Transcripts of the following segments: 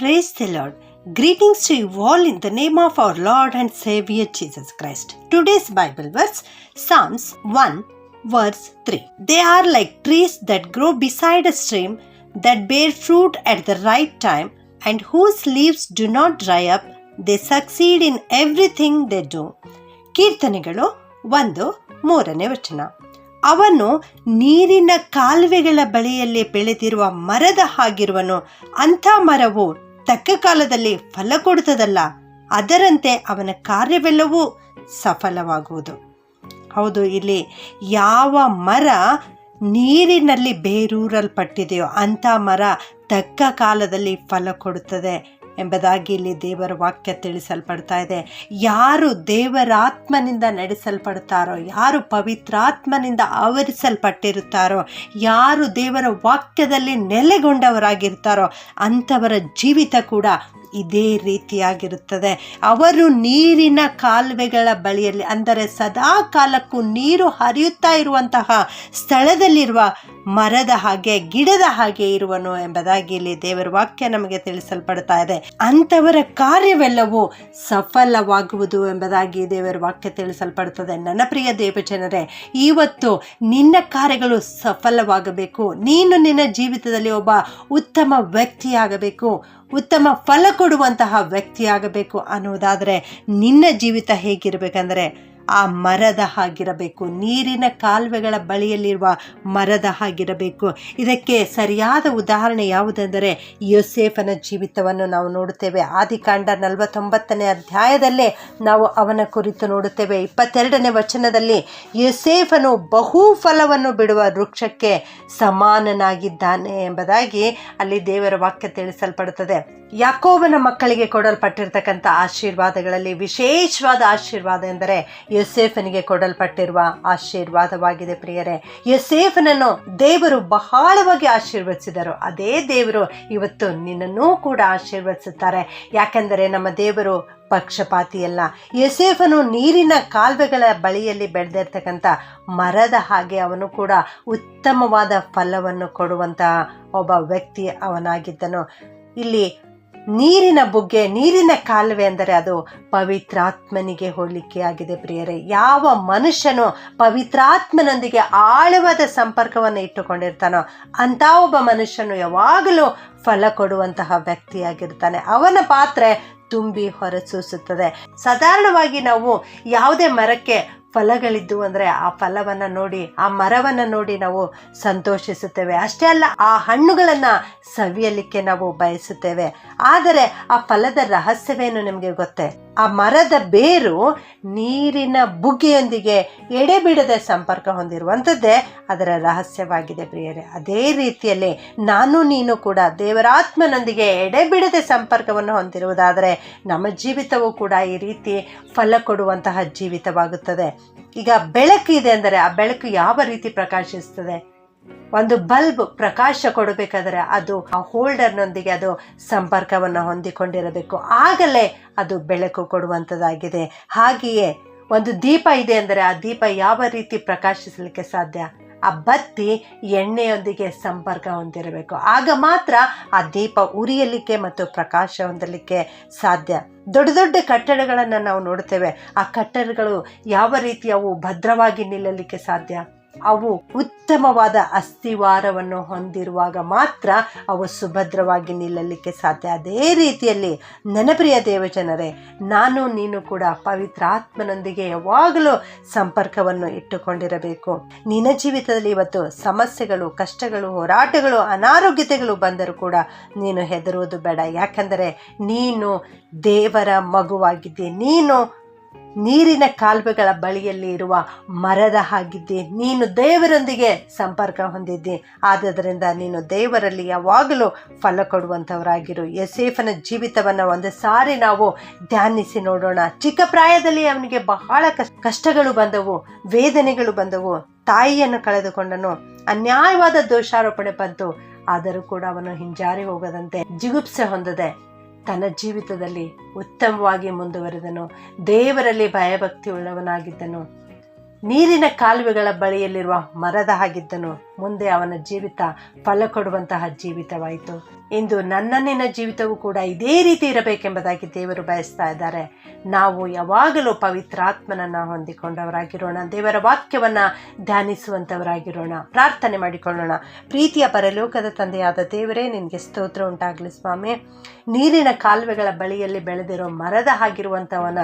Praise the Lord. Greetings to you all in the name of our Lord and Savior Jesus Christ. Today's Bible verse Psalms 1 verse 3. They are like trees that grow beside a stream that bear fruit at the right time and whose leaves do not dry up. They succeed in everything they do. ಕೀರ್ತನೆಗಳು ಒಂದು ಮೂರನೇ ವಚನ ಅವನು ನೀರಿನ ಕಾಲುವೆಗಳ ಬಳಿಯಲ್ಲಿ ಬೆಳೆದಿರುವ ಮರದ ಹಾಗಿರುವನು ಅಂಥ ಮರವು ತಕ್ಕ ಕಾಲದಲ್ಲಿ ಫಲ ಕೊಡುತ್ತದಲ್ಲ, ಅದರಂತೆ ಅವನ ಕಾರ್ಯವೆಲ್ಲವೂ ಸಫಲವಾಗುವುದು. ಹೌದು, ಇಲ್ಲಿ ಯಾವ ಮರ ನೀರಿನಲ್ಲಿ ಬೇರೂರಲ್ಪಟ್ಟಿದೆಯೋ ಅಂಥ ಮರ ತಕ್ಕ ಕಾಲದಲ್ಲಿ ಫಲ ಕೊಡುತ್ತದೆ. ಎಂಬುದಾಗಿ ಇಲ್ಲಿ ದೇವರ ವಾಕ್ಯ ತಿಳಿಸಲ್ಪಡ್ತಾ ಇದೆ. ಯಾರು ದೇವರಾತ್ಮನಿಂದ ನಡೆಸಲ್ಪಡ್ತಾರೋ, ಯಾರು ಪವಿತ್ರಾತ್ಮನಿಂದ ಆವರಿಸಲ್ಪಟ್ಟಿರುತ್ತಾರೋ, ಯಾರು ದೇವರ ವಾಕ್ಯದಲ್ಲಿ ನೆಲೆಗೊಂಡವರಾಗಿರ್ತಾರೋ, ಅಂಥವರ ಜೀವಿತ ಕೂಡ ಇದೇ ರೀತಿಯಾಗಿರುತ್ತದೆ. ಅವರು ನೀರಿನ ಕಾಲುವೆಗಳ ಬಳಿಯಲ್ಲಿ, ಅಂದರೆ ಸದಾ ಕಾಲಕ್ಕೂ ನೀರು ಹರಿಯುತ್ತಾ ಇರುವಂತಹ ಸ್ಥಳದಲ್ಲಿರುವ ಮರದ ಹಾಗೆ, ಗಿಡದ ಹಾಗೆ ಇರುವನು ಎಂಬುದಾಗಿ ಇಲ್ಲಿ ದೇವರ ವಾಕ್ಯ ನಮಗೆ ತಿಳಿಸಲ್ಪಡ್ತಾ ಇದೆ. ಅಂಥವರ ಕಾರ್ಯವೆಲ್ಲವೂ ಸಫಲವಾಗುವುದು ಎಂಬುದಾಗಿ ದೇವರ ವಾಕ್ಯ ತಿಳಿಸಲ್ಪಡುತ್ತದೆ ನನ್ನ ಪ್ರಿಯ ದೇವಜನರೇ, ಇವತ್ತು ನಿನ್ನ ಕಾರ್ಯಗಳು ಸಫಲವಾಗಬೇಕು. ನೀನು ನಿನ್ನ ಜೀವಿತದಲ್ಲಿ ಒಬ್ಬ ಉತ್ತಮ ವ್ಯಕ್ತಿಯಾಗಬೇಕು. ಉತ್ತಮ ಫಲ ಕೊಡುವಂತಹ ವ್ಯಕ್ತಿಯಾಗಬೇಕು ಅನ್ನುವುದಾದರೆ ನಿನ್ನ ಜೀವಿತ ಹೇಗಿರಬೇಕಂದ್ರೆ ಆ ಮರದ ಹಾಗಿರಬೇಕು, ನೀರಿನ ಕಾಲುವೆಗಳ ಬಳಿಯಲ್ಲಿರುವ ಮರದ ಹಾಗಿರಬೇಕು. ಇದಕ್ಕೆ ಸರಿಯಾದ ಉದಾಹರಣೆ ಯಾವುದೆಂದರೆ ಯೋಸೇಫನ ಜೀವಿತವನ್ನು ನಾವು ನೋಡುತ್ತೇವೆ. ಆದಿಕಾಂಡ ನಲವತ್ತೊಂಬತ್ತನೇ ಅಧ್ಯಾಯದಲ್ಲೇ ನಾವು ಅವನ ಕುರಿತು ನೋಡುತ್ತೇವೆ. ಇಪ್ಪತ್ತೆರಡನೇ ವಚನದಲ್ಲಿ ಯೋಸೇಫನು ಬಹು ಫಲವನ್ನು ಬಿಡುವ ವೃಕ್ಷಕ್ಕೆ ಸಮಾನನಾಗಿದ್ದಾನೆ ಎಂಬುದಾಗಿ ಅಲ್ಲಿ ದೇವರ ವಾಕ್ಯ ತಿಳಿಸಲ್ಪಡುತ್ತದೆ. ಯಾಕೋಬನ ಮಕ್ಕಳಿಗೆ ಕೊಡಲ್ಪಟ್ಟಿರ್ತಕ್ಕಂಥ ಆಶೀರ್ವಾದಗಳಲ್ಲಿ ವಿಶೇಷವಾದ ಆಶೀರ್ವಾದ ಎಂದರೆ ಯೋಸೇಫನಿಗೆ ಕೊಡಲ್ಪಟ್ಟಿರುವ ಆಶೀರ್ವಾದವಾಗಿದೆ ಪ್ರಿಯರೇ. ಯುಸೇಫನನ್ನು ದೇವರು ಬಹಳವಾಗಿ ಆಶೀರ್ವದಿಸಿದರು. ಅದೇ ದೇವರು ಇವತ್ತು ನಿನ್ನನ್ನೂ ಕೂಡ ಆಶೀರ್ವದಿಸುತ್ತಾರೆ. ಯಾಕೆಂದರೆ ನಮ್ಮ ದೇವರು ಪಕ್ಷಪಾತಿಯಲ್ಲ. ಯಸೇಫನು ನೀರಿನ ಕಾಲುವೆಗಳ ಬಳಿಯಲ್ಲಿ ಬೆಳೆದಿರ್ತಕ್ಕಂಥ ಮರದ ಹಾಗೆ ಅವನು ಕೂಡ ಉತ್ತಮವಾದ ಫಲವನ್ನು ಕೊಡುವಂತಹ ಒಬ್ಬ ವ್ಯಕ್ತಿ ಅವನಾಗಿದ್ದನು. ಇಲ್ಲಿ ನೀರಿನ ಬುಗ್ಗೆ, ನೀರಿನ ಕಾಲುವೆ ಅಂದರೆ ಅದು ಪವಿತ್ರಾತ್ಮನಿಗೆ ಹೋಲಿಕೆಯಾಗಿದೆ ಪ್ರಿಯರೇ. ಯಾವ ಮನುಷ್ಯನು ಪವಿತ್ರಾತ್ಮನೊಂದಿಗೆ ಆಳವಾದ ಸಂಪರ್ಕವನ್ನು ಇಟ್ಟುಕೊಂಡಿರ್ತಾನೋ, ಅಂಥ ಒಬ್ಬ ಮನುಷ್ಯನು ಯಾವಾಗಲೂ ಫಲ ಕೊಡುವಂತಹ ವ್ಯಕ್ತಿಯಾಗಿರ್ತಾನೆ. ಅವನ ಪಾತ್ರೆ ತುಂಬಿ ಹೊರಸೂಸುತ್ತದೆ. ಸಾಧಾರಣವಾಗಿ ನಾವು ಯಾವುದೇ ಮರಕ್ಕೆ ಫಲಗಳಿದ್ದು ಅಂದರೆ ಆ ಫಲವನ್ನು ನೋಡಿ, ಆ ಮರವನ್ನು ನೋಡಿ ನಾವು ಸಂತೋಷಿಸುತ್ತೇವೆ. ಅಷ್ಟೇ ಅಲ್ಲ, ಆ ಹಣ್ಣುಗಳನ್ನು ಸವಿಯಲಿಕ್ಕೆ ನಾವು ಬಯಸುತ್ತೇವೆ. ಆದರೆ ಆ ಫಲದ ರಹಸ್ಯವೇನು ನಿಮಗೆ ಗೊತ್ತೇ? ಆ ಮರದ ಬೇರು ನೀರಿನ ಬುಗ್ಗೆಯೊಂದಿಗೆ ಎಡೆಬಿಡದೆ ಸಂಪರ್ಕ ಹೊಂದಿರುವಂಥದ್ದೇ ಅದರ ರಹಸ್ಯವಾಗಿದೆ ಪ್ರಿಯರೇ. ಅದೇ ರೀತಿಯಲ್ಲಿ ನಾನು ನೀನು ಕೂಡ ದೇವರಾತ್ಮನೊಂದಿಗೆ ಎಡೆಬಿಡದೆ ಸಂಪರ್ಕವನ್ನು ಹೊಂದಿರುವುದಾದರೆ ನಮ್ಮ ಜೀವಿತವೂ ಕೂಡ ಈ ರೀತಿ ಫಲ ಕೊಡುವಂತಹ ಜೀವಿತವಾಗುತ್ತದೆ. ಈಗ ಬೆಳಕು ಇದೆ ಅಂದರೆ ಆ ಬೆಳಕು ಯಾವ ರೀತಿ ಪ್ರಕಾಶಿಸ್ತದೆ ಒಂದು ಬಲ್ಬ್ ಪ್ರಕಾಶ ಕೊಡಬೇಕಾದರೆ ಅದು ಆ ಹೋಲ್ಡರ್ನೊಂದಿಗೆ ಅದು ಸಂಪರ್ಕವನ್ನು ಹೊಂದಿಕೊಂಡಿರಬೇಕು. ಆಗಲೇ ಅದು ಬೆಳಕು ಕೊಡುವಂಥದ್ದಾಗಿದೆ. ಹಾಗೆಯೇ ಒಂದು ದೀಪ ಇದೆ ಅಂದರೆ ಆ ದೀಪ ಯಾವ ರೀತಿ ಪ್ರಕಾಶಿಸಲಿಕ್ಕೆ ಸಾಧ್ಯ? ಆ ಬತ್ತಿ ಎಣ್ಣೆಯೊಂದಿಗೆ ಸಂಪರ್ಕ ಹೊಂದಿರಬೇಕು. ಆಗ ಮಾತ್ರ ಆ ದೀಪ ಉರಿಯಲಿಕ್ಕೆ ಮತ್ತು ಪ್ರಕಾಶ ಹೊಂದಲಿಕ್ಕೆ ಸಾಧ್ಯ. ದೊಡ್ಡ ದೊಡ್ಡ ಕಟ್ಟಡಗಳನ್ನು ನಾವು ನೋಡ್ತೇವೆ ಆ ಕಟ್ಟಡಗಳು ಯಾವ ರೀತಿ ಅವು ಭದ್ರವಾಗಿ ನಿಲ್ಲಲಿಕ್ಕೆ ಸಾಧ್ಯ? ಅವು ಉತ್ತಮವಾದ ಅಸ್ಥಿವಾರವನ್ನು ಹೊಂದಿರುವಾಗ ಮಾತ್ರ ಅವು ಸುಭದ್ರವಾಗಿ ನಿಲ್ಲಲಿಕ್ಕೆ ಸಾಧ್ಯ. ಅದೇ ರೀತಿಯಲ್ಲಿ, ನೆನಪ್ರಿಯ ದೇವಜನರೇ, ನಾನು ನೀನು ಕೂಡ ಪವಿತ್ರಾತ್ಮನೊಂದಿಗೆ ಯಾವಾಗಲೂ ಸಂಪರ್ಕವನ್ನು ಇಟ್ಟುಕೊಂಡಿರಬೇಕು. ನಿನ್ನ ಜೀವಿತದಲ್ಲಿ ಇವತ್ತು ಸಮಸ್ಯೆಗಳು, ಕಷ್ಟಗಳು, ಹೋರಾಟಗಳು, ಅನಾರೋಗ್ಯತೆಗಳು ಬಂದರೂ ಕೂಡ ನೀನು ಹೆದರುವುದು ಬೇಡ. ಯಾಕೆಂದರೆ, ನೀನು ದೇವರ ಮಗುವಾಗಿದ್ದೆ, ನೀನು ನೀರಿನ ಕಾಲುವೆಗಳ ಬಳಿಯಲ್ಲಿ ಇರುವ ಮರದ ಹಾಗಿದ್ದಿ. ನೀನು ದೇವರೊಂದಿಗೆ ಸಂಪರ್ಕ ಹೊಂದಿದ್ದಿ. ಆದ್ದರಿಂದ ನೀನು ದೇವರಲ್ಲಿ ಯಾವಾಗಲೂ ಫಲ ಕೊಡುವಂಥವರಾಗಿರು. ಯಸೇಫನ ಜೀವಿತವನ್ನು ಒಂದು ಸಾರಿ ನಾವು ಧ್ಯಾನಿಸಿ ನೋಡೋಣ. ಚಿಕ್ಕ ಪ್ರಾಯದಲ್ಲಿ ಅವನಿಗೆ ಬಹಳ ಕಷ್ಟಗಳು ಬಂದವು, ವೇದನೆಗಳು ಬಂದವು. ತಾಯಿಯನ್ನು ಕಳೆದುಕೊಂಡನು. ಅನ್ಯಾಯವಾದ ದೋಷಾರೋಪಣೆ ಬಂತು. ಆದರೂ ಕೂಡ ಅವನು ಹಿಂಜಾರಿ ಹೋಗದಂತೆ ಜಿಗುಪ್ಸೆ ಹೊಂದದೆ ತನ್ನ ಜೀವಿತದಲ್ಲಿ ಉತ್ತಮವಾಗಿ ಮುಂದುವರೆದನು. ದೇವರಲ್ಲಿ ಭಯಭಕ್ತಿ ಉಳ್ಳವನಾಗಿದ್ದನು ನೀರಿನ ಕಾಲುವೆಗಳ ಬಳಿಯಲ್ಲಿರುವ ಮರದ ಹಾಗಿದ್ದನು. ಮುಂದೆ ಅವನ ಜೀವಿತ ಫಲ ಕೊಡುವಂತಹ ಜೀವಿತವಾಯಿತು. ಇಂದು ನನ್ನನ್ನಿನ ನಿನ್ನ ಜೀವಿತವೂ ಕೂಡ ಇದೇ ರೀತಿ ಇರಬೇಕೆಂಬುದಾಗಿ ದೇವರು ಬಯಸ್ತಾ ಇದ್ದಾರೆ. ನಾವು ಯಾವಾಗಲೂ ಪವಿತ್ರಾತ್ಮನನ್ನ ಹೊಂದಿಕೊಂಡವರಾಗಿರೋಣ. ದೇವರ ವಾಕ್ಯವನ್ನ ಧ್ಯಾನಿಸುವಂತವರಾಗಿರೋಣ. ಪ್ರಾರ್ಥನೆ ಮಾಡಿಕೊಳ್ಳೋಣ. ಪ್ರೀತಿಯ ಪರಲೋಕದ ತಂದೆಯಾದ ದೇವರೇ, ನಿನಗೆ ಸ್ತೋತ್ರ ಉಂಟಾಗಲಿ ಸ್ವಾಮಿ. ನೀರಿನ ಕಾಲುವೆಗಳ ಬಳಿಯಲ್ಲಿ ಬೆಳೆದಿರೋ ಮರದ ಹಾಗಿರುವಂಥವನ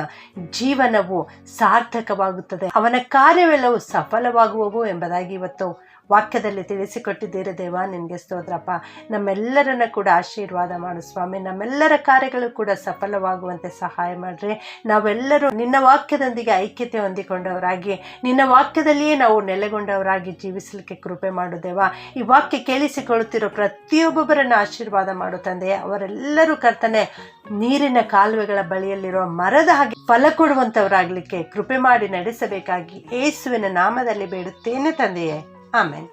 ಜೀವನವು ಸಾರ್ಥಕವಾಗುತ್ತದೆ. ಅವನ ಕಾರ್ಯವೆಲ್ಲವೂ ಸಫಲವಾಗುವವು ಎಂಬುದಾಗಿ ಇವತ್ತು ವಾಕ್ಯದಲ್ಲಿ ತಿಳಿಸಿಕೊಟ್ಟಿದ್ದೀರ. ದೇವ, ನಿನಗೆ ಸ್ತೋತ್ರಪ್ಪ. ನಮ್ಮೆಲ್ಲರನ್ನ ಕೂಡ ಆಶೀರ್ವಾದ ಮಾಡು ಸ್ವಾಮಿ. ನಮ್ಮೆಲ್ಲರ ಕಾರ್ಯಗಳು ಕೂಡ ಸಫಲವಾಗುವಂತೆ ಸಹಾಯ ಮಾಡ್ರಿ. ನಾವೆಲ್ಲರೂ ನಿನ್ನ ವಾಕ್ಯದೊಂದಿಗೆ ಐಕ್ಯತೆ ಹೊಂದಿಕೊಂಡವರಾಗಿ, ನಿನ್ನ ವಾಕ್ಯದಲ್ಲಿಯೇ ನಾವು ನೆಲೆಗೊಂಡವರಾಗಿ ಜೀವಿಸಲಿಕ್ಕೆ ಕೃಪೆ ಮಾಡು ದೇವ. ಈ ವಾಕ್ಯ ಕೇಳಿಸಿಕೊಳ್ಳುತ್ತಿರೋ ಪ್ರತಿಯೊಬ್ಬೊಬ್ಬರನ್ನು ಆಶೀರ್ವಾದ ಮಾಡು ತಂದೆ. ಅವರೆಲ್ಲರೂ ಕರ್ತನೆ, ನೀರಿನ ಕಾಲುವೆಗಳ ಬಳಿಯಲ್ಲಿರುವ ಮರದ ಹಾಗೆ ಫಲ ಕೊಡುವಂಥವರಾಗಲಿಕ್ಕೆ ಕೃಪೆ ಮಾಡಿ ನಡೆಸಬೇಕಾಗಿ ಏಸುವಿನ ನಾಮದಲ್ಲಿ ಬೇಡುತ್ತೇನೆ ತಂದೆಯೇ. ಆಮೇನ್.